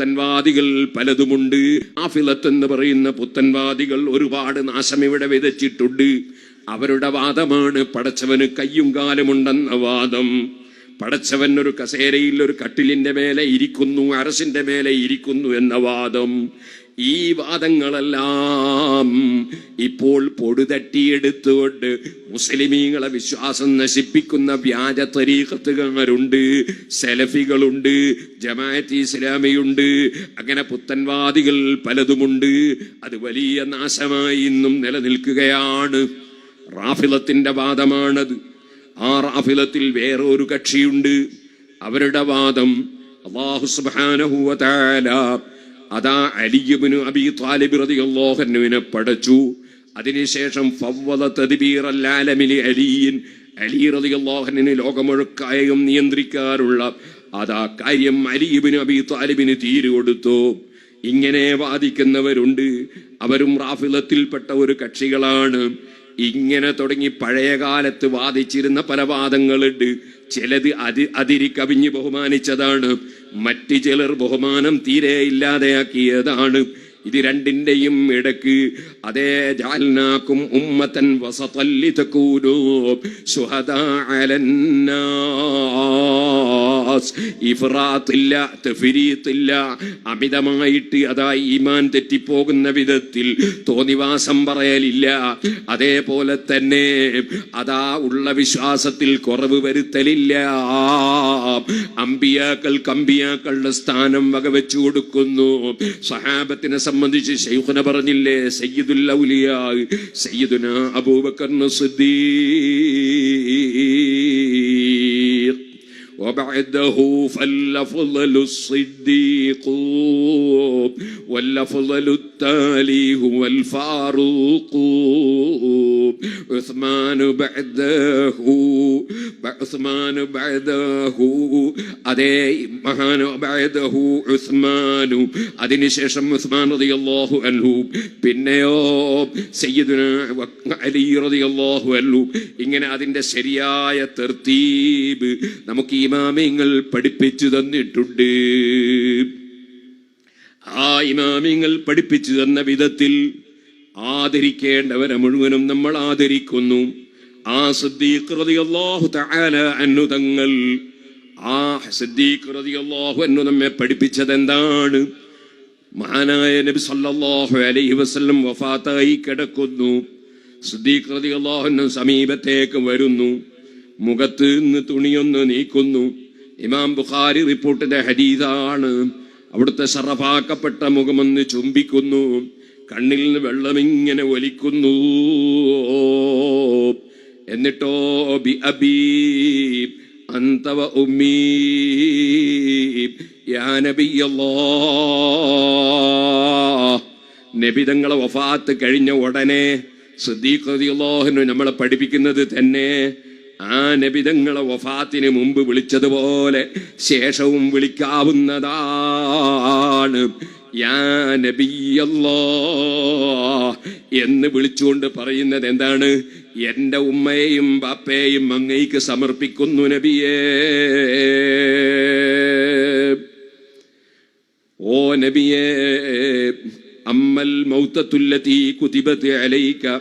പുത്തൻവാദികൾ പലതുമുണ്ട്. ആഫിലത്ത് എന്ന് പറയുന്ന പുത്തൻവാദികൾ ഒരുപാട് നാശം ഇവിടെ വിതച്ചിട്ടുണ്ട്. അവരുടെ വാദമാണ് പടച്ചവന് കയ്യും കാലുമുണ്ടെന്ന വാദം. പടച്ചവൻ ഒരു കസേരയിൽ ഒരു കട്ടിലിന്റെ മേലെ ഇരിക്കുന്നു അരസിന്റെ മേലെ ഇരിക്കുന്നു എന്ന വാദം. ഈ വാദങ്ങളെല്ലാം ഇപ്പോൾ പൊടുതട്ടിയെടുത്തുകൊണ്ട് മുസ്ലിമീങ്ങളെ വിശ്വാസം നശിപ്പിക്കുന്ന വ്യാജ തരീഖത്തുകാരുണ്ട് സെലഫികളുണ്ട് ജമാഅത്ത് ഇസ്ലാമിയുണ്ട് അങ്ങനെ പുത്തൻവാദികൾ പലതുമുണ്ട്. അത് വലിയ നാശമായി ഇന്നും നിലനിൽക്കുകയാണ്. റാഫിലത്തിന്റെ വാദമാണത്. ആ റാഫിലത്തിൽ വേറെ ഒരു കക്ഷിയുണ്ട്. അവരുടെ വാദം അള്ളാഹു സുബ്ഹാനഹു വ തആല അതാ അലിയുബിനു അബി താലിബ് റളിയല്ലാഹുവിനെ പടച്ചു അതിനുശേഷം അലിയിൻ. അലി റളിയല്ലാഹുവിനെ ലോകമുഴുക്കായും നിയന്ത്രിക്കാനുള്ള അതാ കാര്യം അലിയുബിനു അബി താലിബിന് തീരു കൊടുത്തു. ഇങ്ങനെ വാദിക്കുന്നവരുണ്ട്. അവരും റാഫിലത്തിൽപ്പെട്ട ഒരു കക്ഷികളാണ്. ഇങ്ങനെ തുടങ്ങി പഴയ കാലത്ത് വാദിച്ചിരുന്ന പല വാദങ്ങളുണ്ട്. ചിലത് അതി അതിരി കവിഞ്ഞ് ബഹുമാനിച്ചതാണ്. മറ്റു ചിലർ ബഹുമാനം തീരെ ഇല്ലാതെയാക്കിയതാണ്. ഇത് രണ്ടിന്റെയും ഇടയ്ക്ക്. അതേ ജാൽനാക്കും ഉമ്മത്തൻ വസതല്ലി അലന്നാസ്. ഇഫ്രാത്തില്ല അമിതമായിട്ട് അതാ ഈമാൻ തെറ്റിപ്പോകുന്ന വിധത്തിൽ തോന്നിവാസം പറയലില്ല. അതേപോലെ തന്നെ അതാ ഉള്ള വിശ്വാസത്തിൽ കുറവ് വരുത്തലില്ല. അമ്പിയാക്കൾ കമ്പിയാക്കളുടെ സ്ഥാനം വകവെച്ചു കൊടുക്കുന്നു. സഹാബത്തിനെ സംബന്ധിച്ച് ശൈഖുന പറഞ്ഞില്ലേ? സയ്യിദുൽ ഔലിയാ സയ്യിദുന അബൂബക്കർ സിദ്ദീഖ്. وبعده فالأفضل الصديق والأفضل التالي هو الفاروق عثمان بعده عثمان بعده അതേ മഹാന ബഅദഹു ഉസ്മാനു അതിനുശേഷം ഉസ്മാൻ റളിയല്ലാഹു അൻഹു പിന്നെയോ സയ്യിദുന അലി റളിയല്ലാഹു അൻഹു ഇങ്ങനെ അതിന്റെ ശരിയായ തർത്തീബ് നമുക്ക് ഇമാമിങ്ങൾ പഠിപ്പിച്ചു തന്നിട്ടുണ്ട്. ആ ഇമാമിങ്ങൾ പഠിപ്പിച്ചു തന്ന വിധത്തിൽ ആദരിക്കേണ്ടവരെ മുഴുവനും നമ്മൾ ആദരിക്കുന്നു. ആ സിദ്ദീഖ് റളിയല്ലാഹു തആല അന്നു തങ്ങൾ ആ സിദ്ദീഖ് റളിയല്ലാഹു അന്നു നമ്മെ പഠിപ്പിച്ചത് എന്താണ്? മഹാനായ നബി സല്ലല്ലാഹു അലൈഹി വസല്ലം വഫാത്തായി കിടക്കുന്നു. സിദ്ദീഖ് റളിയല്ലാഹു സമീപത്തേക്ക് വരുന്നു. മുഖത്ത് നിന്ന് തുണിയൊന്ന് നീക്കുന്നു. ഇമാം ബുഖാരി റിപ്പോർട്ടിന്റെ ഹരീതാണ് അവിടുത്തെ ശറഫാക്കപ്പെട്ട മുഖമൊന്ന് ചുംബിക്കുന്നു. കണ്ണിൽ നിന്ന് വെള്ളം ഇങ്ങനെ ഒലിക്കുന്നു. എന്നിട്ടോ ബി അബീബ് അന്തവ നബിതങ്ങളെ വഫാത്ത് കഴിഞ്ഞ ഉടനെ സിദ്ദീഖ് നമ്മളെ പഠിപ്പിക്കുന്നത് തന്നെ ആ നബിതങ്ങളെ വഫാത്തിന് മുമ്പ് വിളിച്ചതുപോലെ ശേഷവും വിളിക്കാവുന്നതാണ്. യാ നബിയല്ലോ. എന്ന് വിളിച്ചുകൊണ്ട് പറയുന്നത് എന്താണ്? എന്റെ ഉമ്മയെയും ബാപ്പയെയും അങ്ങയ്ക്ക് സമർപ്പിക്കുന്നു നബിയേ. ഓ നബിയേ അമ്മൽ മൗത്തത്തുല്ലത്തി കുതിബത്ത് അലൈക.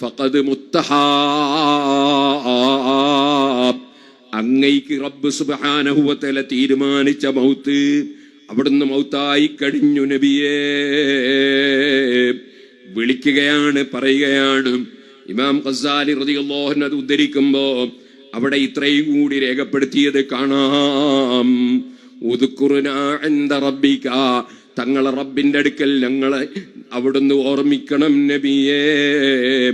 ഫഖദ് മുത്തഹാബ്. അങ്ങയ്ക്ക് റബ്ബ് സുബാനഹുവത്തല തീരുമാനിച്ച മൗത്ത് അവിടുന്ന് മൗത്തായി കഴിഞ്ഞു നബിയേ. വിളിക്കുകയാണ് പറയുകയാണ്. ഇമാം ഖസാലി റളിയല്ലാഹു അത് ഉദ്ധരിക്കുമ്പോ അവിടെ ഇത്രയും കൂടി രേഖപ്പെടുത്തിയത് കാണാം. ഉദുക്കുറുനാ ഇൻദ റബ്ബിക. തങ്ങളെ റബ്ബിന്റെ അടുക്കൽ ഞങ്ങളെ അവിടുന്ന് ഓർമ്മിക്കണം നബിയേ.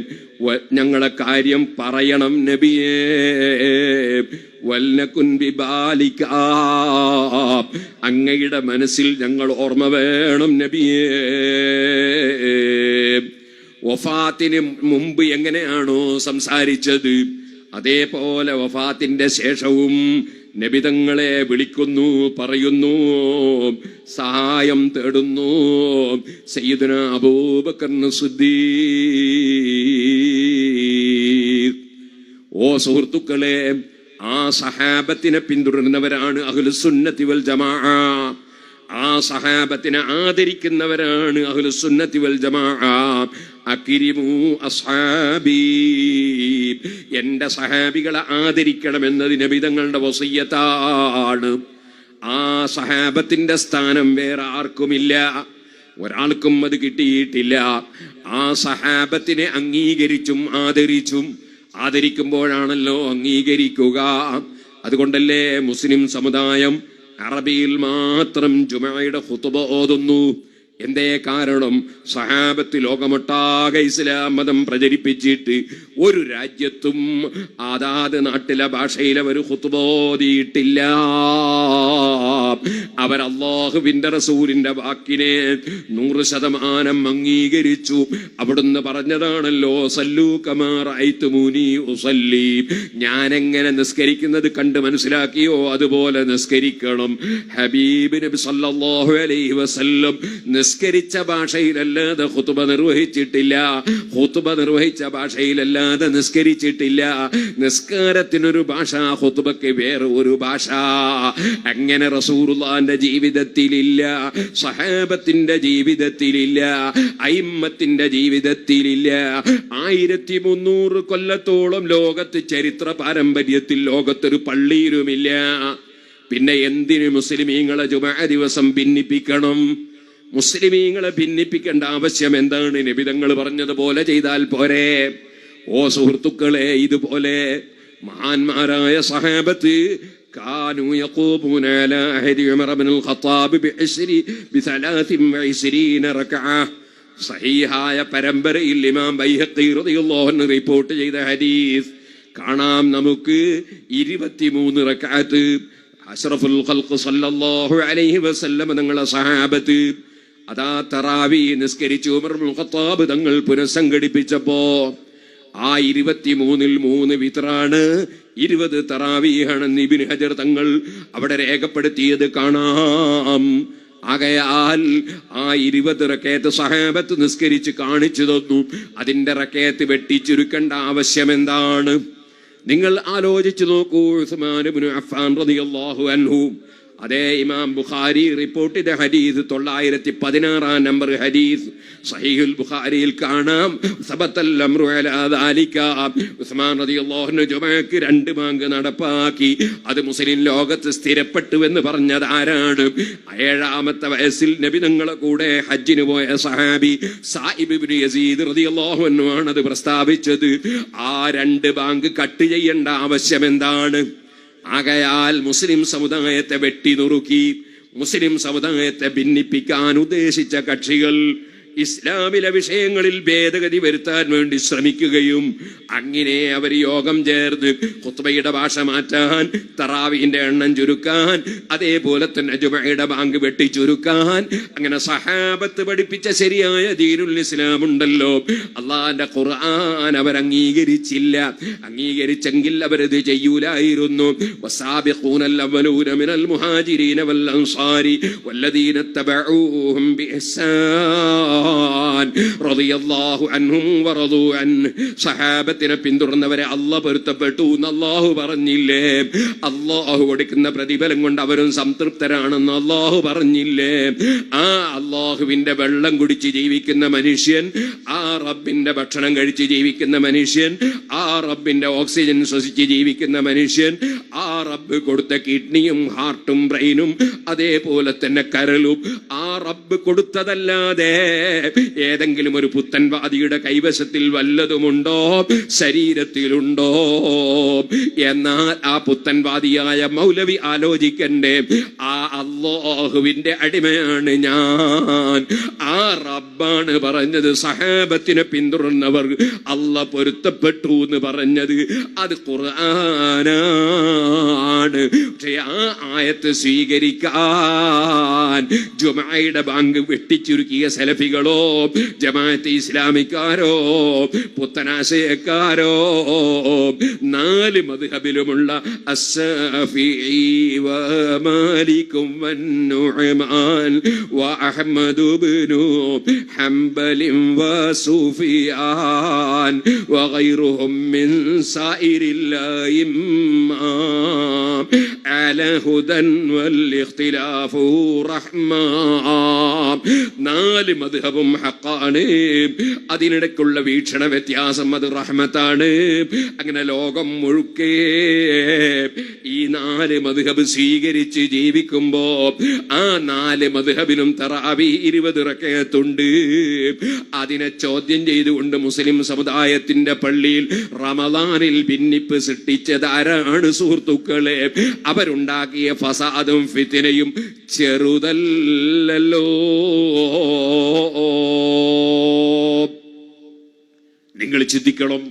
ഞങ്ങളെ കാര്യം പറയണം നബിയേ. വല്ലക്കുൻ ബിബാലിക. അങ്ങയുടെ മനസ്സിൽ ഞങ്ങൾ ഓർമ്മ വേണം നബിയേ. വഫാത്തിന് മുമ്പ് എങ്ങനെയാണോ സംസാരിച്ചത്? അതേപോലെ വഫാത്തിന്റെ ശേഷവും നബിതങ്ങളെ വിളിക്കുന്നു പറയുന്നു. സഹായം തേടുന്നു. സയ്യിദന അബൂബക്കറിന് സിദ്ദീഖ്. ഓ സുഹൃത്തുക്കളെ ആ സഹാബത്തിനെ പിന്തുടരുന്നവരാണ് അഹ്ലുസുന്നത്തി വൽ ജമാ ആ സഹാബത്തിനെ ആദരിക്കുന്നവരാണ് അഹ്ലുസുന്നത്തി വൽ ജമാ എന്റെ സഹാബികളെ ആദരിക്കണം ആദരിക്കണമെന്നത് നബിതങ്ങളുടെ വസയ്യത്താണ് ആ സഹാബത്തിന്റെ സ്ഥാനം വേറെ ആർക്കുമില്ല. ഒരാൾക്കും അത് കിട്ടിയിട്ടില്ല. ആ സഹാബത്തിനെ അംഗീകരിച്ചും ആദരിച്ചും ആദരിക്കുമ്പോഴാണല്ലോ അംഗീകരിക്കുക. അതുകൊണ്ടല്ലേ മുസ്ലിം സമുദായം അറബിയിൽ മാത്രം ജുമയുടെ ഹുത്തുബ ഓതുന്നു? എന്തേ കാരണം? സഹാബത്ത് ലോകമൊട്ടാകെ ഇസ്ലാം മതം പ്രചരിപ്പിച്ചിട്ട് ഒരു രാജ്യത്തും അതാത് നാട്ടിലെ ഭാഷയിൽ അവർ ഹുത്തുബോധിയിട്ടില്ല അള്ളാഹുവിന്റെ റസൂലിന്റെ വാക്കിനെ നൂറ് ശതമാനം അംഗീകരിച്ചു. അവിടുന്ന് പറഞ്ഞതാണല്ലോ ഞാൻ എങ്ങനെ നിസ്കരിക്കുന്നത് കണ്ട് മനസ്സിലാക്കിയോ? അതുപോലെ നിസ്കരിക്കണം. ഹബീബ് നബി സല്ലല്ലാഹു അലൈഹി വസല്ലം നിസ്കരിച്ച ഭാഷയിലല്ലാതെ ഖുതുബ നിർവഹിച്ചിട്ടില്ല. ഖുതുബ നിർവഹിച്ച ഭാഷയിലല്ലാതെ നിസ്കരിച്ചിട്ടില്ല. നിസ്കാരത്തിനൊരു ഭാഷ ഖുതുബക്ക് വേറെ ഒരു ഭാഷ. അങ്ങനെ റസൂറുല്ലാന്റെ ജീവിതത്തിലില്ല സഹാബത്തിന്റെ ജീവിതത്തിലില്ല അയിമ്മത്തിന്റെ ജീവിതത്തിലില്ല. ആയിരത്തി മുന്നൂറ് കൊല്ലത്തോളം ലോകത്ത് ചരിത്ര പാരമ്പര്യത്തിൽ ലോകത്തൊരു പള്ളിയിലുമില്ല. പിന്നെ എന്തിനു മുസ്ലിമീങ്ങളെ ജുമാ ദിവസം ഭിന്നിപ്പിക്കണം? മുസ്ലിമീങ്ങളെ ഭിന്നിപ്പിക്കേണ്ട ആവശ്യം എന്താണ് നിബിതങ്ങൾ പറഞ്ഞതുപോലെ ചെയ്താൽ പോരെ ഓ സുഹൃത്തുക്കളെ ഇതുപോലെ മഹാന്മാരായ സഹാബത്ത് كانوا يقومون على عهد عمر بن الخطاب بعشر بثلاث وعشرين ركعة സഹീഹായ പരമ്പരയിൽ ഇമാം ബൈഹഖി റളിയല്ലാഹു അൻഹു റിപ്പോർട്ട് ചെയ്ത ഹദീസ് കാണാം നമുക്ക് ഇരുപത്തിമൂന്ന് റക്അത്ത് അഷ്റഫുൽ ഖൽഖ് സല്ലല്ലാഹു അലൈഹി വസല്ലം തങ്ങളെ സഹാബത്ത് അതാ തറാവി നിസ്കരിച്ചു ഇബ്നുൽ തങ്ങൾ പുനഃസംഘടിപ്പിച്ചപ്പോ ആ ഇരുപത്തിമൂന്നിൽ മൂന്ന് വിത്രാണ് ഇരുപത് തറാവിയാണെന്ന് ഇബിൻ ഹജർ തങ്ങൾ അവിടെ രേഖപ്പെടുത്തിയത് കാണാം. ആകയാൽ ആ ഇരുപത് റക്കേത്ത് സഹാബത്ത് നിസ്കരിച്ച് കാണിച്ചു തന്നു. അതിന്റെ റക്കേത്ത് വെട്ടിച്ചുരുക്കേണ്ട ആവശ്യം എന്താണ് നിങ്ങൾ ആലോചിച്ചു നോക്കൂ ഉസ്മാൻ അഫ്ഫാൻ റളിയല്ലാഹു അൻഹു. അതേ ഇമാം ബുഖാരി റിപ്പോർട്ട് ചെയ്ത ഹദീസ് തൊള്ളായിരത്തി പതിനാറാം നമ്പർ ഹദീസ് സഹീഹുൽ ബുഖാരിയിൽ കാണാം. ഉസ്മാൻ റളിയല്ലാഹു ജുമാക്ക് രണ്ട് ബാങ്ക് നടപ്പാക്കി. അത് മുസ്ലിം ലോകത്ത് സ്ഥിരപ്പെട്ടു എന്ന് പറഞ്ഞത് ആരാണ്? ഏഴാമത്തെ വയസ്സിൽ നബി തങ്ങളെ കൂടെ ഹജ്ജിന് പോയ സഹാബി ഇബ്നു യസീദ് ആണ് അത് പ്രസ്താവിച്ചത്. ആ രണ്ട് ബാങ്ക് കട്ട് ചെയ്യേണ്ട ആവശ്യം എന്താണ്? ആകയാൽ മുസ്ലിം സമുദായത്തെ വെട്ടി നുറുക്കി മുസ്ലിം സമുദായത്തെ ഭിന്നിപ്പിക്കാൻ ഉദ്ദേശിച്ച കക്ഷികൾ ഇസ്ലാമിലെ വിഷയങ്ങളിൽ ഭേദഗതി വരുത്താൻ വേണ്ടി ശ്രമിക്കുകയും അങ്ങനെ അവർ യോഗം ചേർന്ന് കുത്തുബയുടെ ഭാഷ മാറ്റാൻ തറാവിന്റെ എണ്ണം ചുരുക്കാൻ അതേപോലെ തന്നെ ജുമയുടെ ബാങ്ക് വെട്ടി ചുരുക്കാൻ അങ്ങനെ സഹാബത്ത് പഠിപ്പിച്ച ശരിയായ ദീനുൽ ഇസ്ലാം ഉണ്ടല്ലോ അള്ളാന്റെ ഖുർആൻ അവർ അംഗീകരിച്ചില്ല അംഗീകരിച്ചെങ്കിൽ അവരത് ചെയ്യൂലായിരുന്നു والسابقون الأولون من المهاجرين والأنصار والذين اتبعوهم بإحسان റളിയല്ലാൻ റളിയല്ലാഹു അൻഹും വറദു അൻ. സഹാബത്തിനെ പിന്തുടർന്നവരെ അല്ല പൊരുത്തപ്പെട്ടു എന്ന് അള്ളാഹു പറഞ്ഞില്ലേ? അള്ളാഹു കൊടുക്കുന്ന പ്രതിഫലം കൊണ്ട് അവരും സംതൃപ്തരാണെന്ന് അള്ളാഹു പറഞ്ഞില്ലേ? ആ അള്ളാഹുവിന്റെ വെള്ളം കുടിച്ച് ജീവിക്കുന്ന മനുഷ്യൻ ആ റബ്ബിന്റെ ഭക്ഷണം കഴിച്ച് ജീവിക്കുന്ന മനുഷ്യൻ ആ റബ്ബിന്റെ ഓക്സിജൻ ശ്വസിച്ച് ജീവിക്കുന്ന മനുഷ്യൻ ആ റബ്ബ് കൊടുത്ത കിഡ്നിയും ഹാർട്ടും ബ്രെയിനും അതേപോലെ തന്നെ കരളും ആ റബ്ബ് കൊടുത്തതല്ലാതെ ഏതെങ്കിലും ഒരു പുത്തൻവാദിയുടെ കൈവശത്തിൽ വല്ലതുമുണ്ടോ? ശരീരത്തിലുണ്ടോ? എന്നാൽ ആ പുത്തൻവാദിയായ മൗലവി ആലോചിക്കണ്ടേ ആ അള്ളാഹുവിന്റെ അടിമയാണ് ഞാൻ. ആ റബ്ബാണ് പറഞ്ഞത് സഹാബത്തിനെ പിന്തുടർന്നവർ. അല്ല പൊരുത്തപ്പെട്ടു എന്ന് പറഞ്ഞത് അത് ഖുർആനാണ് പക്ഷെ ആ ആയത്ത് സ്വീകരിക്കാൻ ജുമയുടെ ഇഷയുടെ ബാങ്ക് വെട്ടിച്ചുരുക്കിയ സെലഫികളോ ജമാഅത്ത് ഇസ്ലാമിക്കാരോ പുത്തനാശയക്കാരോ നാല് മദ്ഹബിലുമുള്ള അസ്സാഫിഈ വമാലിക്കും വന്നുഅമാൻ വഅഹ്മദു ഇബ്നു ഹംബലിൻ വസുഫിയാൻ وغيرهم من سائر الأئمة على هدى والاختلاف رحمة നാല് മധുഹബും ഹക്കാണ് അതിനിടയ്ക്കുള്ള വീക്ഷണ വ്യത്യാസം അത് റഹ്മത്താണ് അങ്ങനെ ലോകം മുഴുക്കേ ഈ നാല് മധുഹബ് സ്വീകരിച്ച് ജീവിക്കുമ്പോ ആ നാല് മധുഹബിനും തറാവി ഇരുപത് റക്കയത്തുണ്ട് അതിനെ ചോദ്യം ചെയ്തുകൊണ്ട് മുസ്ലിം സമുദായത്തിന്റെ പള്ളിയിൽ റമദാനിൽ ഭിന്നിപ്പ് സൃഷ്ടിച്ചത് ആരാണ് സുഹൃത്തുക്കളെ അവരുണ്ടാക്കിയ ഫസാദും ഫിത്തിനയും ചെറുതല്ലോ നിങ്ങൾ ചിന്തിക്കണം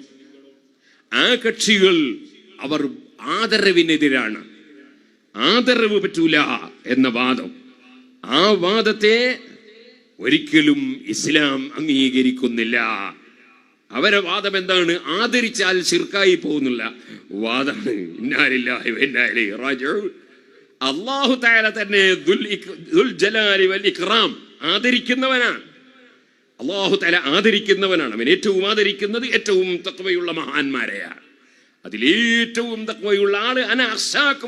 ആ കക്ഷികൾ അവർ ആദരവിനെതിരാണ്. ആദരവ് പറ്റൂല എന്ന വാദം. ആ വാദത്തെ ഒരിക്കലും ഇസ്ലാം അംഗീകരിക്കുന്നില്ല. അവരെ വാദം എന്താണ്? ആദരിച്ചാൽ ശിർക്കായി പോകുന്നില്ല. വാദമാണ് അള്ളാഹു തആല തന്നെ ഇക്റാം ആദരിക്കുന്നവനാണ്. അള്ളാഹു തല ആദരിക്കുന്നവനാണ്. അവൻ ഏറ്റവും ആദരിക്കുന്നത് ഏറ്റവും തത്വയുള്ള മഹാന്മാരെയാണ്. അതിലേറ്റവും തക്വയുള്ള ആൾ അന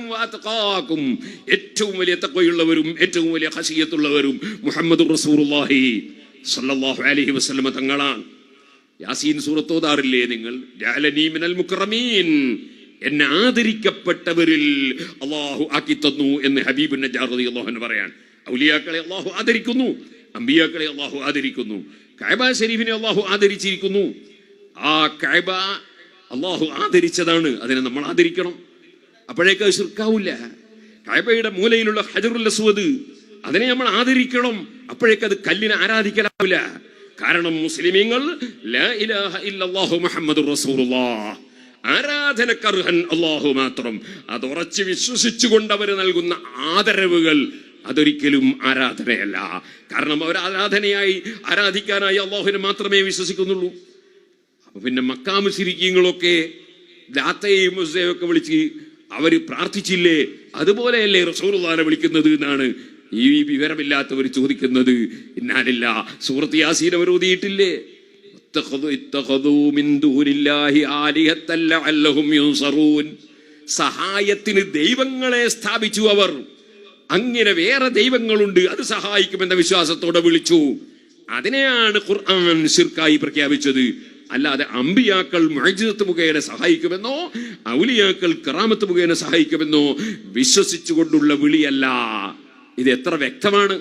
വാത്തക്കാക്കും ഏറ്റവും വലിയ തക്വയുള്ളവരും ഏറ്റവും വലിയ ഹസിയത്തുള്ളവരും മുഹമ്മദ് റസൂലുള്ളാഹി അലഹി വസല്ലമ തങ്ങളാണ്. യാസീൻ സൂറത്ത് ഓതാറില്ലേ നിങ്ങൾ മിനൽ എന്നെ ആദരിക്കപ്പെട്ടവരിൽ അള്ളാഹു ആക്കി തന്നു എന്ന് ഹബീബ് അൻഹു പറയാൻ. ഔലിയാക്കളെ അള്ളാഹു ആദരിക്കുന്നു അമ്പിയാക്കളെ അള്ളാഹു ആദരിക്കുന്നു കഅബ ഷെരീഫിനെ അള്ളാഹു ആദരിച്ചിരിക്കുന്നു. ആ കഅബ അള്ളാഹു ആദരിച്ചതാണ് അതിനെ നമ്മൾ ആദരിക്കണം. അപ്പോഴേക്ക് അത് ശിർക്കാവില്ല. കഅബയുടെ മൂലയിലുള്ള ഹജറുൽ അസ്വദ് അതിനെ നമ്മൾ ആദരിക്കണം. അപ്പോഴേക്ക് അത് കല്ലിനെ ആരാധിക്കലാവില്ല. കാരണം മുസ്ലിമീങ്ങൾ ആരാധനക്കർഹൻ അള്ളാഹു മാത്രം. അത് ഉറച്ചു വിശ്വസിച്ചുകൊണ്ട് അവർ നൽകുന്ന ആദരവുകൾ അതൊരിക്കലും ആരാധനയല്ല. കാരണം അവർ ആരാധനയായി ആരാധിക്കാനായി അള്ളാഹുവിനെ മാത്രമേ വിശ്വസിക്കുന്നുള്ളൂ. അപ്പൊ പിന്നെ മക്കാമ് ശിരിക്കങ്ങളൊക്കെ ദാത്തയെയും ഒക്കെ വിളിച്ച് അവർ പ്രാർത്ഥിച്ചില്ലേ? അതുപോലെയല്ലേ റസൂർ വിളിക്കുന്നത് എന്നാണ് ഈ വിവരമില്ലാത്തവർ ചോദിക്കുന്നത് ഇന്നാലില്ല. സൂറത്ത് യാസീൻ അവർ ഓതിയിട്ടില്ലേ? സഹായത്തിന് ദൈവങ്ങളെ സ്ഥാപിച്ചു അവർ. അങ്ങനെ വേറെ ദൈവങ്ങളുണ്ട് അത് സഹായിക്കുമെന്ന വിശ്വാസത്തോടെ വിളിച്ചു. അതിനെയാണ് ഖുർആൻ ശിർക്കായി പ്രഖ്യാപിച്ചത്. അല്ലാതെ അമ്പിയാക്കൾ മഴജിതത്ത് മുഖേന സഹായിക്കുമെന്നോ ഔലിയാക്കൾ കറാമത്ത് മുഖേന സഹായിക്കുമെന്നോ വിശ്വസിച്ചുകൊണ്ടുള്ള വിളിയല്ല. ഇത് എത്ര വ്യക്തമാണ്?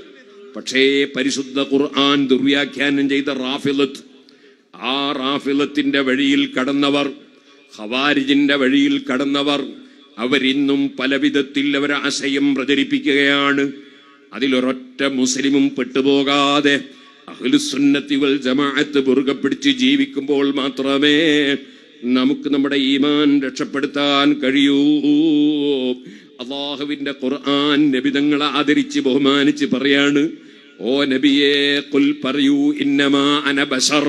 പക്ഷേ പരിശുദ്ധ ഖുർആൻ ദുർവ്യാഖ്യാനം ചെയ്ത റാഫിലത്ത് ആ റാഫിലത്തിന്റെ വഴിയിൽ കടന്നവർ ഹവാരിജിന്റെ വഴിയിൽ കടന്നവർ അവരിന്നും പല വിധത്തിൽ അവർ ആശയം പ്രചരിപ്പിക്കുകയാണ്. അതിലൊരൊറ്റ മുസ്ലിമും പെട്ടുപോകാതെ അഹ്ലുസുന്നത്തിവൽ ജമാഅത്ത് മുറുകെ പിടിച്ച് ജീവിക്കുമ്പോൾ മാത്രമേ നമുക്ക് നമ്മുടെ ഈമാൻ രക്ഷപ്പെടുത്താൻ കഴിയൂ. അള്ളാഹുവിന്റെ ഖുർആൻ നബിതങ്ങളെ ആദരിച്ച് ബഹുമാനിച്ച് പറയാണ് ഓ നബിയെ കുൽ പറയൂ ഇന്നമാ അനബസർ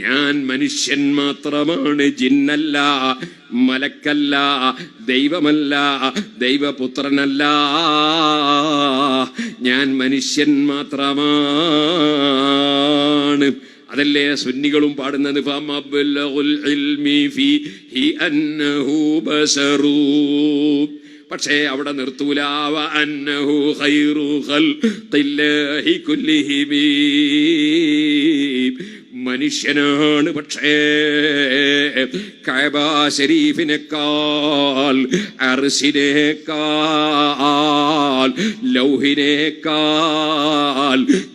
ഞാൻ മനുഷ്യൻ മാത്രമാണ് ജിന്നല്ല മലക്കല്ല ദൈവമല്ല ദൈവപുത്രനല്ല. ഞാൻ മനുഷ്യൻ മാത്രമാണ്. അതല്ലേ സുന്നികളും പാടുന്നത്? ഫമബ്ലഗുൽ ഇൽമി ഫീഹി അന്നഹു ബശറൂ പക്ഷേ അവിടെ നിർത്തൂല. മനുഷ്യനാണ് പക്ഷേ. കഅബ ശരീഫിനേക്കാൾ അർശിനേക്കാൾ ലൗഹിനേക്കാൾ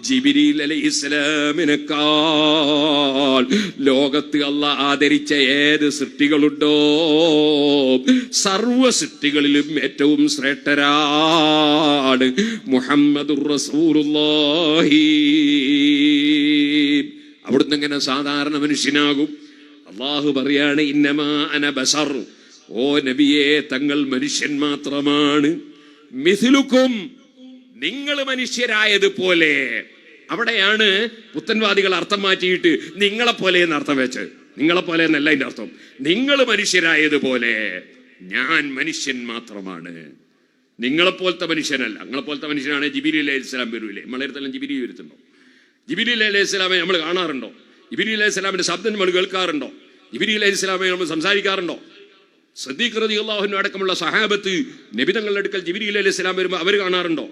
ജിബിരിൽ അലി ഇസ്ലാമിനേക്കാൾ ലോകത്ത് അല്ല ആദരിച്ച ഏത് സൃഷ്ടികളുണ്ടോ സർവ സൃഷ്ടികളിലും ഏറ്റവും ശ്രേഷ്ഠരാണ് മുഹമ്മദുർ റസൂലുള്ളാഹി. അവിടുന്ന് ഇങ്ങനെ സാധാരണ മനുഷ്യനാകും. അള്ളാഹു പറയാണ് ഇന്നമാ അന ബസർ. ഓ നബിയെ തങ്ങൾ മനുഷ്യൻ മാത്രമാണ്. മിഥിലുക്കും നിങ്ങൾ മനുഷ്യരായതുപോലെ. അവിടെയാണ് പുത്തൻവാദികൾ അർത്ഥം മാറ്റിയിട്ട് നിങ്ങളെ പോലെ എന്ന് അർത്ഥം വെച്ച് നിങ്ങളെ പോലെ എന്നല്ല എന്റെ അർത്ഥം. നിങ്ങൾ മനുഷ്യരായതുപോലെ. ഞാൻ മനുഷ്യൻ മാത്രമാണ്. നിങ്ങളെപ്പോലത്തെ മനുഷ്യനല്ല. നിങ്ങളെപ്പോലത്തെ മനുഷ്യനാണ് ജിബിരി അലൈഹി ഇസ്ലാം വരൂലേ നമ്മളെടുത്തെല്ലാം ജിബിരി വരുത്തുണ്ടോ ജിബിരി അലൈഹി ഇസ്ലാമെ നമ്മൾ കാണാറുണ്ടോ? ജിബിരി അലൈഹി ഇസ്ലാമിന്റെ ശബ്ദം നമ്മൾ കേൾക്കാറുണ്ടോ? ജിബിരി അലൈഹി ഇസ്ലാമെ നമ്മൾ സംസാരിക്കാറുണ്ടോ? സദ്ദീഖ് റതി അള്ളാഹുവിനും അടക്കമുള്ള സഹാബത്ത് നബിതങ്ങളുടെ അടുക്കൽ ജിബിരി അലൈഹി ഇസ്ലാം വരുമ്പോൾ അവർ കാണാറുണ്ടോ?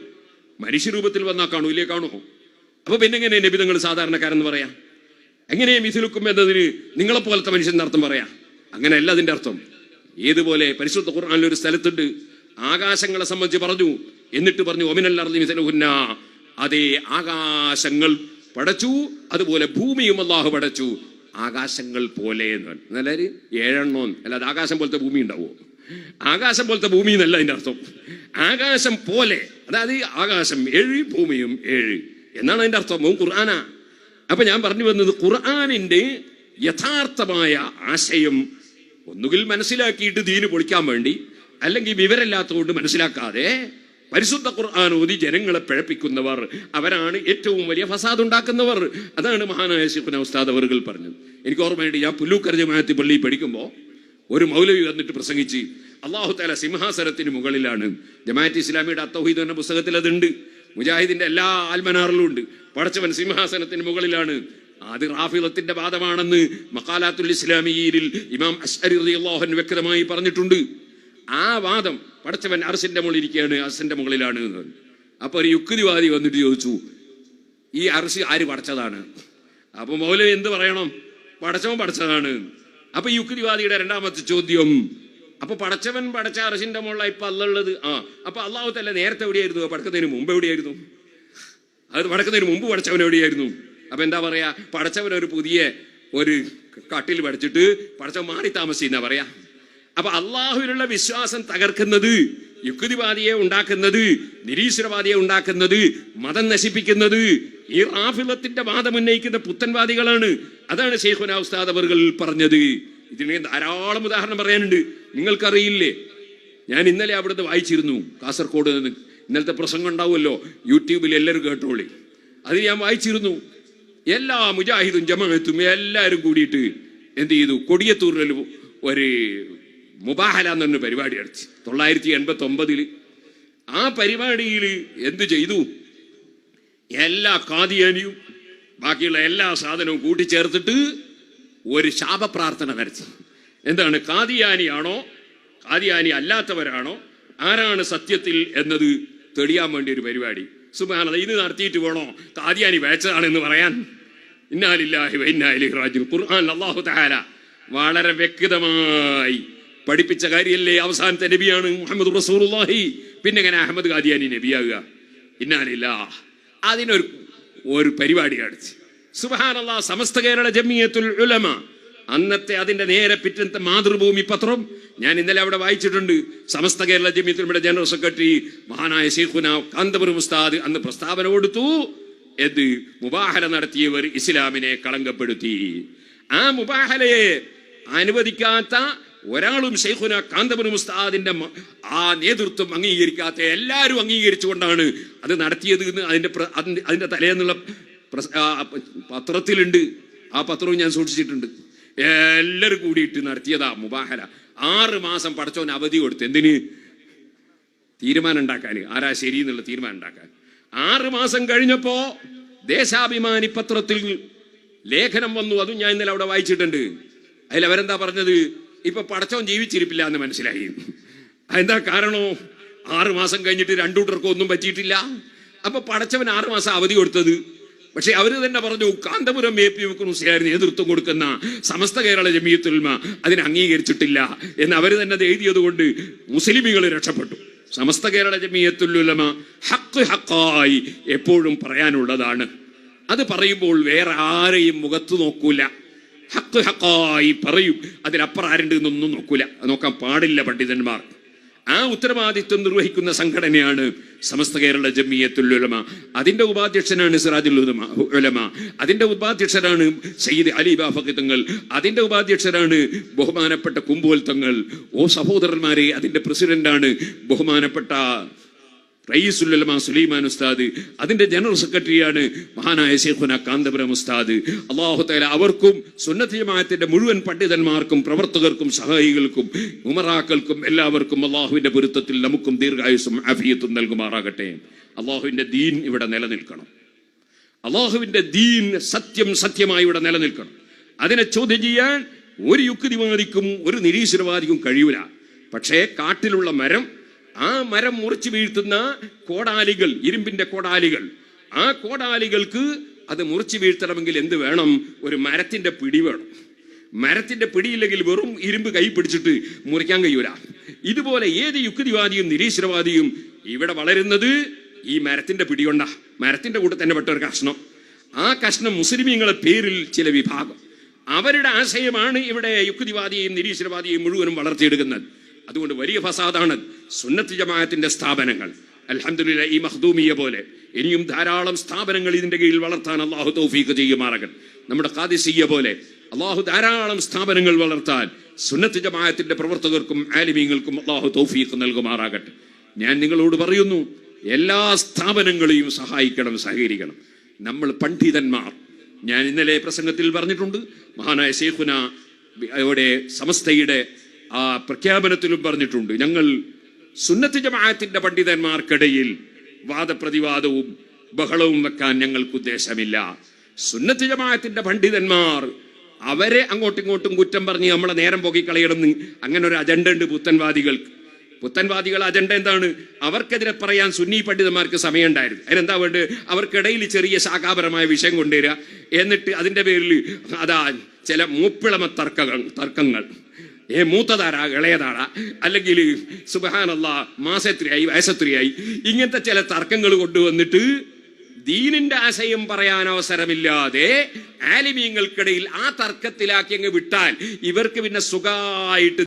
മനുഷ്യരൂപത്തിൽ വന്നാൽ കാണൂ ഇല്ലേ കാണുമോ അപ്പൊ പിന്നെ എങ്ങനെ നബിതങ്ങൾ സാധാരണക്കാരെന്ന് പറയാം? എങ്ങനെ മിഥിലുക്കും എന്നതിന് നിങ്ങളെ പോലത്തെ മനുഷ്യൻ അർത്ഥം പറയാം? അങ്ങനെയല്ല അതിന്റെ അർത്ഥം. ഏതുപോലെ പരിശുദ്ധ ഖുർആനിൽ ഒരു സ്ഥലത്തുണ്ട്. ആകാശങ്ങളെ സംബന്ധിച്ച് പറഞ്ഞു. എന്നിട്ട് പറഞ്ഞു ഒമിനല്ലർന്നി മിഥലുഹുന്ന അതേ ആകാശങ്ങൾ പടച്ചു അതുപോലെ ഭൂമിയും അള്ളാഹു പടച്ചു. ആകാശങ്ങൾ പോലെ എന്ന് പറഞ്ഞു. ഏഴെണ്ണോ അല്ലാതെ ആകാശം പോലത്തെ ഭൂമി ഉണ്ടാവുമോ? ആകാശം പോലത്തെ ഭൂമി എന്നല്ല അതിന്റെ അർത്ഥം. ആകാശം പോലെ. അതായത് ആകാശം ഏഴ് ഭൂമിയും ഏഴ്. എന്നാണ് അതിന്റെ അർത്ഥം. അതും ഖുർആനാ. അപ്പൊ ഞാൻ പറഞ്ഞു വന്നത് ഖുർആാനിന്റെ യഥാർത്ഥമായ ആശയം ഒന്നുകിൽ മനസ്സിലാക്കിയിട്ട് ദീന് പൊളിക്കാൻ വേണ്ടി അല്ലെങ്കിൽ വിവരമില്ലാത്തതുകൊണ്ട് മനസ്സിലാക്കാതെ പരിശുദ്ധ ഖുർആൻ ഓതി ജനങ്ങളെ പിഴപ്പിക്കുന്നവർ അവരാണ് ഏറ്റവും വലിയ ഫസാദ് ഉണ്ടാക്കുന്നവർ. അതാണ് മഹാനായ ശിഖുന ഉസ്താദ് അവറുകൾ പറഞ്ഞത്. എനിക്ക് ഓർമ്മയുണ്ട് ഞാൻ പുല്ലൂക്കര ജമാഅത്തി പള്ളി പഠിക്കുമ്പോൾ ഒരു മൗലവി വന്നിട്ട് പ്രസംഗിച്ച് അള്ളാഹു താല സിംഹാസനത്തിന് മുകളിലാണ് ജമാഅത്ത് ഇസ്ലാമിയുടെ അത്തൗഹീദ് എന്ന പുസ്തകത്തിൽ അതുണ്ട്. മുജാഹിദിന്റെ എല്ലാ ആൽമനാറിലും ഉണ്ട്. പടച്ചവൻ സിംഹാസനത്തിന് മുകളിലാണ്. അത് റാഫിലത്തിന്റെ വാദമാണെന്ന് മക്കാലാത്തുൽ ഇസ്ലാമിയിൽ ഇമാം അഷ്അരി അള്ളാഹൻ വ്യക്തമായി പറഞ്ഞിട്ടുണ്ട്. ആ വാദം പടച്ചവൻ അറസിന്റെ മുകളിൽ ഇരിക്കുകയാണ് അറസിന്റെ മുകളിലാണ് എന്ന്. അപ്പൊ ഒരു യുക്തിവാദി വന്നിട്ട് ചോദിച്ചു ഈ അറസ് ആര് പടച്ചതാണ്? അപ്പൊ മൗലവി എന്ത് പറയണം? പടച്ചവൻ പടച്ചതാണ്. അപ്പൊ യുക്തിവാദിയുടെ രണ്ടാമത്തെ ചോദ്യം അപ്പൊ പടച്ചവൻ പടച്ച അറസിന്റെ മുകളിലാണ് ഇപ്പൊ അല്ലുള്ളത് ആ അപ്പൊ അള്ളാഹു തല്ല നേരത്തെ എവിടെയായിരുന്നു? പടക്കുന്നതിന് മുമ്പ് എവിടെയായിരുന്നു? അത് പടക്കുന്നതിന് മുമ്പ് പടച്ചവൻ എവിടെയായിരുന്നു? അപ്പൊ എന്താ പറയാ? പടച്ചവൻ ഒരു പുതിയ ഒരു കട്ടിൽ പഠിച്ചിട്ട് പടച്ചവൻ മാറി താമസിക്കുന്ന പറയാ. അപ്പൊ അള്ളാഹുവിനുള്ള വിശ്വാസം തകർക്കുന്നത് യുക്തിവാദിയെ ഉണ്ടാക്കുന്നത് നിരീശ്വരവാദിയെ ഉണ്ടാക്കുന്നത് മതം നശിപ്പിക്കുന്നത് ഈ റാഫിലത്തിന്റെ വാദം ഉന്നയിക്കുന്ന പുത്തൻവാദികളാണ്. അതാണ് ഷെയ്ഖുന ഉസ്താദ് അവർ പറഞ്ഞത്. ഇതിന് ധാരാളം ഉദാഹരണം പറയാനുണ്ട്. നിങ്ങൾക്കറിയില്ലേ? ഞാൻ ഇന്നലെ അവിടുന്ന് വായിച്ചിരുന്നു കാസർഗോഡ് നിന്ന്. ഇന്നലത്തെ പ്രസംഗം ഉണ്ടാവുമല്ലോ യൂട്യൂബിൽ എല്ലാവരും കേട്ടോളി. അത് ഞാൻ വായിച്ചിരുന്നു എല്ലാ മുജാഹിദും ജമാഅത്തും എല്ലാവരും കൂടിയിട്ട് എന്ത് ചെയ്തു? കൊടിയത്തൂരിൽ ഒരു മുബാഹല എന്നൊരു പരിപാടി നടത്തി. തൊള്ളായിരത്തി എൺപത്തി ഒമ്പതിൽ ആ പരിപാടിയിൽ എന്ത് ചെയ്തു? എല്ലാ കാതിയാനിയും ബാക്കിയുള്ള എല്ലാ സാധനവും കൂട്ടിച്ചേർത്തിട്ട് ഒരു ശാപപ്രാർത്ഥന നടത്തി. എന്താണ്? കാതിയാനിയാണോ കാതിയാനി അല്ലാത്തവരാണോ? ആരാണ് സത്യത്തിൽ എന്നത് തെളിയാൻ വേണ്ടി ഒരു പരിപാടി. സുബാനത ഇത് നടത്തിയിട്ട് വേണോ? കാതിയാനി വേച്ചതാണെന്ന് പറയാൻ. ഇന്നാലില്ലാഹി വൈന്നാലി റാജു ഖുർആൻ അള്ളാഹു തഹാല വളരെ വ്യക്തമായി പഠിപ്പിച്ച കാര്യമല്ലേ അവസാനത്തെ നബിയാണ് മുഹമ്മദ് റസൂലുള്ളാഹി. പിന്നെ എങ്ങനെ അഹമ്മദ് ഗാദിയാനി നബിയാകുക? ഇന്നാലില്ല അതിനൊരു ഒരു പരിപാടി കാണിച്ച്. സുബഹാനല്ലാ സമസ്ത കേരള ജമിയത്തുൽ ഉലമ. അന്നത്തെ അതിന്റെ നേരെ പിറ്റത്തെ മാതൃഭൂമി പത്രം ഞാൻ ഇന്നലെ അവിടെ വായിച്ചിട്ടുണ്ട്. സമസ്ത കേരള ജമിയത്തിലുടെ ജനറൽ സെക്രട്ടറി മഹാനായ ഷെയ്ഖുന കാന്തപുരം ഉസ്താദ് അന്ന് പ്രസ്താവന കൊടുത്തു. എന്ത് മുബാഹല നടത്തിയവർ ഇസ്ലാമിനെ കളങ്കപ്പെടുത്തി. ആ മുബാഹലയെ അനുവദിക്കാത്ത ഒരാളും ഷെയ്ഖുന കാന്തപുരം ഉസ്താദിന്റെ ആ നേതൃത്വം അംഗീകരിക്കാത്ത എല്ലാവരും അംഗീകരിച്ചുകൊണ്ടാണ് അത് നടത്തിയത് എന്ന് അതിന്റെ അതിന്റെ- തലേന്നുള്ള പത്രത്തിലുണ്ട്. ആ പത്രവും ഞാൻ സൂക്ഷിച്ചിട്ടുണ്ട്. എല്ലാവരും കൂടിയിട്ട് നടത്തിയതാ മുബാഹല. ആറ് മാസം പഠിച്ചവൻ അവധി കൊടുത്തു. എന്തിന്? തീരുമാനം ഉണ്ടാക്കാൻ ആരാ ശരി എന്നുള്ള തീരുമാനം ഉണ്ടാക്കാൻ ആറ് മാസം കഴിഞ്ഞപ്പോ ദേശാഭിമാനി പത്രത്തിൽ ലേഖനം വന്നു. അതും ഞാൻ ഇന്നലെ അവിടെ വായിച്ചിട്ടുണ്ട്. അതിൽ അവരെന്താ പറഞ്ഞത്? ഇപ്പൊ പടച്ചവൻ ജീവിച്ചിരിപ്പില്ല എന്ന് മനസ്സിലായി. അതെന്താ കാരണോ? ആറു മാസം കഴിഞ്ഞിട്ട് രണ്ടു കൂട്ടർക്കും ഒന്നും പറ്റിയിട്ടില്ല. അപ്പൊ പടച്ചവൻ ആറു മാസം അവധി കൊടുത്തത്. പക്ഷെ അവർ തന്നെ പറഞ്ഞു കാന്തപുരം എ പി മുസ്ലിയാർ നേതൃത്വം കൊടുക്കുന്ന സമസ്ത കേരള ജമീയത്തുൽമ അതിനെ അംഗീകരിച്ചിട്ടില്ല. എന്ന് അവർ തന്നെ എഴുതിയത് കൊണ്ട് മുസ്ലിമികൾ രക്ഷപ്പെട്ടു. സമസ്ത കേരള ജമീയത്തുലുലമ ഹക്ക് ഹക്കായി എപ്പോഴും പറയാനുള്ളതാണ്. അത് പറയുമ്പോൾ വേറെ ആരെയും മുഖത്ത് നോക്കൂല. ഹക്ക് ഹക്കായി പറയും. അതിലപ്പുറം ആരുണ്ട് എന്നൊന്നും നോക്കൂല. നോക്കാൻ പാടില്ല പണ്ഡിതന്മാർ. ആ ഉത്തരവാദിത്വം നിർവഹിക്കുന്ന സംഘടനയാണ് സമസ്ത കേരള ജമിയത്തുൽ ഉലമ. അതിന്റെ ഉപാധ്യക്ഷനാണ് സിറാജുൽ ഉലമ അതിന്റെ ഉപാധ്യക്ഷരാണ് സയ്യിദ് അലി ബാഫഖ് തങ്ങൾ. അതിന്റെ ഉപാധ്യക്ഷരാണ് ബഹുമാനപ്പെട്ട കുമ്പോൽ തങ്ങൾ. ഓ സഹോദരന്മാരെ അതിന്റെ പ്രസിഡന്റാണ് ബഹുമാനപ്പെട്ട റയീസുല്ലമ സുലൈമാൻ ഉസ്താദ് അതിന്റെ ജനറൽ സെക്രട്ടറിയാണ് മഹാനായ ശേഖുന കാന്തപുരം ഉസ്താദ്. അള്ളാഹു തല അവർക്കും സുന്നത്ത് മുഴുവൻ പണ്ഡിതന്മാർക്കും പ്രവർത്തകർക്കും സഹായികൾക്കും ഉമറാക്കൾക്കും എല്ലാവർക്കും അള്ളാഹുവിന്റെ പൊരുത്തത്തിൽ നമുക്കും ദീർഘായുസും അഫിയത്തും നൽകുമാറാകട്ടെ. അള്ളാഹുവിന്റെ ദീൻ ഇവിടെ നിലനിൽക്കണം. അള്ളാഹുവിന്റെ ദീൻ സത്യം സത്യമായി ഇവിടെ നിലനിൽക്കണം. അതിനെ ചോദ്യം ചെയ്യാൻ ഒരു യുക്തിവാദിക്കും ഒരു നിരീശ്വരവാദിക്കും കഴിയൂല. പക്ഷേ കാട്ടിലുള്ള മരം ആ മരം മുറിച്ചു വീഴ്ത്തുന്ന കോടാലികൾ ഇരുമ്പിന്റെ കോടാലികൾ. ആ കോടാലികൾക്ക് അത് മുറിച്ചു വീഴ്ത്തണമെങ്കിൽ എന്ത് വേണം? ഒരു മരത്തിന്റെ പിടി വേണം. മരത്തിന്റെ പിടിയില്ലെങ്കിൽ വെറും ഇരുമ്പ് കൈ പിടിച്ചിട്ട് മുറിക്കാൻ കഴിയൂല. ഇതുപോലെ ഏത് യുക്തിവാദിയും നിരീശ്വരവാദിയും ഇവിടെ വളരുന്നത് ഈ മരത്തിന്റെ പിടികൊണ്ട മരത്തിന്റെ കൂടെ തന്നെ പെട്ട ഒരു കഷ്ണം. ആ കഷ്ണം മുസ്ലിമീങ്ങളെ പേരിൽ ചില വിഭാഗം. അവരുടെ ആശയമാണ് ഇവിടെ യുക്തിവാദിയെയും നിരീശ്വരവാദിയെയും മുഴുവനും വളർത്തിയെടുക്കുന്നത്. അതുകൊണ്ട് വലിയ ഫസാദാണ് സുന്നത്ത് ജമാഅത്തിന്റെ സ്ഥാപനങ്ങൾ. അലഹമില്ല ഈ മഹ്ദൂമിയെ പോലെ ഇനിയും ധാരാളം സ്ഥാപനങ്ങൾ ഇതിന്റെ കീഴിൽ വളർത്താൻ അള്ളാഹു തൗഫീഖ് ചെയ്യുമാറകൻ നമ്മുടെ കാദിസിയെ പോലെ അള്ളാഹു ധാരാളം സ്ഥാപനങ്ങൾ വളർത്താൻ സുന്നത്ത് ജമാഅത്തിന്റെ പ്രവർത്തകർക്കും ആലിമീങ്ങൾക്കും അള്ളാഹു തൗഫീഖ് നൽകുമാറാകട്ടെ. ഞാൻ നിങ്ങളോട് പറയുന്നു എല്ലാ സ്ഥാപനങ്ങളെയും സഹായിക്കണം സഹകരിക്കണം. നമ്മൾ പണ്ഡിതന്മാർ. ഞാൻ ഇന്നലെ പ്രസംഗത്തിൽ പറഞ്ഞിട്ടുണ്ട് മഹാനായ ശേഖുന അവിടെ സമസ്തയുടെ ആ പ്രഖ്യാപനത്തിലും പറഞ്ഞിട്ടുണ്ട് ഞങ്ങൾ സുന്നത്തി ജമാഅത്തിന്റെ പണ്ഡിതന്മാർക്കിടയിൽ വാദപ്രതിവാദവും ബഹളവും വെക്കാൻ ഞങ്ങൾക്ക് ഉദ്ദേശമില്ല. സുന്നത്തി ജമാഅത്തിന്റെ പണ്ഡിതന്മാർ അവരെ അങ്ങോട്ടും ഇങ്ങോട്ടും കുറ്റം പറഞ്ഞ് നമ്മളെ നേരം പോക്കി കളയണം അങ്ങനെ ഒരു അജണ്ട ഉണ്ട് പുത്തൻവാദികൾക്ക്. പുത്തൻവാദികൾ അജണ്ട എന്താണ്? അവർക്കെതിരെ പറയാൻ സുന്നി പണ്ഡിതന്മാർക്ക് സമയമുണ്ടായിരുന്നു. അതിനെന്താ വേണ്ടത്? അവർക്കിടയിൽ ചെറിയ ശാഖാപരമായ വിഷയം കൊണ്ടുവരിക. എന്നിട്ട് അതിന്റെ പേരിൽ അതാ ചില മൂപ്പിളമ തർക്കങ്ങൾ തർക്കങ്ങൾ. ഏ മൂത്തതാരാ? ഇളയതാടാ അല്ലെങ്കിൽ സുബഹാനല്ല മാസത്രിയായി വയസ്സത്രിയായി ഇങ്ങനത്തെ ചില തർക്കങ്ങൾ കൊണ്ടുവന്നിട്ട് ദീനിന്റെ ആശയം പറയാൻ അവസരമില്ലാതെ ആലിമീങ്ങൾക്കിടയിൽ ആ തർക്കത്തിലാക്കി അങ്ങ് വിട്ടാൽ ഇവർക്ക് പിന്നെ സുഖമായിട്ട്